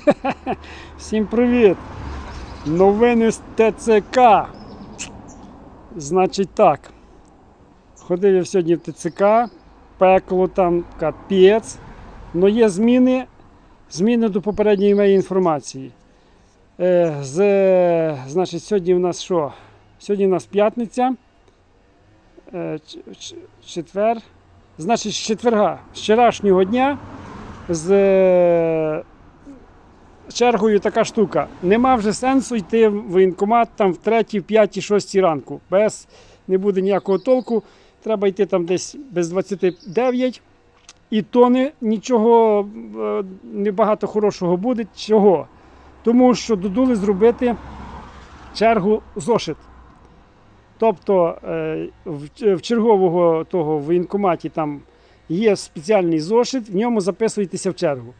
Всім привіт! Новини з ТЦК. Значить так. Ходив я сьогодні в ТЦК, пекло там капець. Но є зміни, зміни до попередньої моєї інформації. Е, з, значить, сьогодні в нас що? Сьогодні в нас п'ятниця. Е, четвер. Значить, з четверга, з вчорашнього дня з чергою така штука. Нема вже сенсу йти в воєнкомат там в 3, в 5, 6 ранку. Без не буде ніякого толку. Треба йти там десь без 29. І то не, нічого е, небагато хорошого буде. Чого? Тому що додули зробити чергу зошит. Тобто е, в, чергового того воєнкоматі там є спеціальний зошит, в ньому записуєтеся в чергу.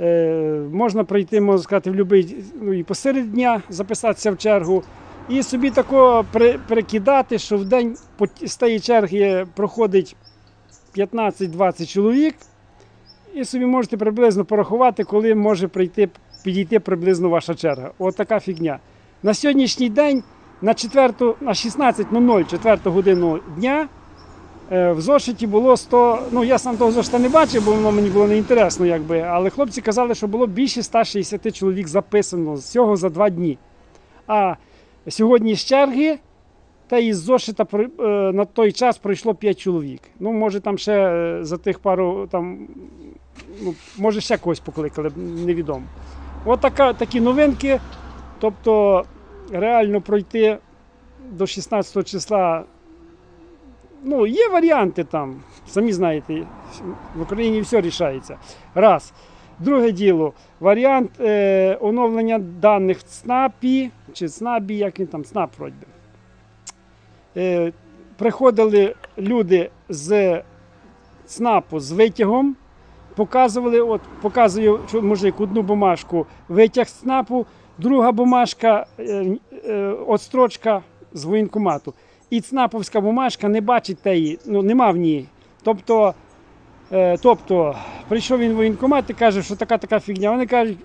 Е, можна прийти, можна сказати, в будь-який ну, і посеред дня записатися в чергу. І собі тако при, прикидати, що в день з тієї черги проходить 15-20 чоловік, і собі можете приблизно порахувати, коли може прийти, підійти приблизно ваша черга. От така фігня. На сьогоднішній день на 4, на 16.00, 4 годину дня в зошиті було 100, ну я сам того зошита не бачив, бо воно мені було неінтересно, якби, але хлопці казали, що було більше 160 чоловік записано з цього за два дні. А сьогодні з черги та із зошита е, на той час пройшло 5 чоловік. Ну, може, там ще е, за тих пару, там, ну, може, ще когось покликали, невідомо. От така, такі новинки. Тобто, реально пройти до 16 числа. Ну, є варіанти там, самі знаєте, в Україні все рішається. Раз. Друге діло, варіант е, оновлення даних в ЦНАПі, чи ЦНАБі, як він там, ЦНАП вроді. Е, приходили люди з ЦНАПу з витягом, показували, от показує що мужик одну бумажку, витяг з ЦНАПу, друга бумажка, е, е, отстрочка з воєнкомату. І ЦНАПовська бумажка не бачить теї, ну нема в ній. Тобто, е, тобто прийшов він в воєнкомат і каже, що така така фігня. Вони кажуть,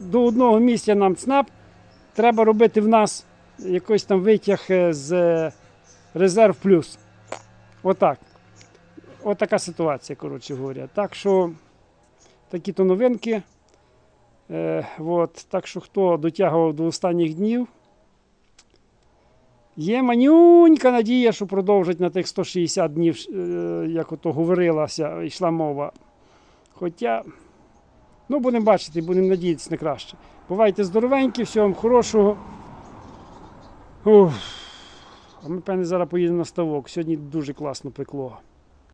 до одного місця нам ЦНАП, треба робити в нас якийсь там витяг е, з резерв плюс. Отак. От така ситуація, коротше говоря. Так що такі то новинки. Е, от, так що хто дотягував до останніх днів. Є манюнька надія, що продовжить на тих 160 днів, е, як ото говорилася, йшла мова. Хоча, ну, будемо бачити, будемо надіятися на краще. Бувайте здоровенькі, всього вам хорошого. Ух. А ми, певне, зараз поїдемо на ставок. Сьогодні дуже класно пекло.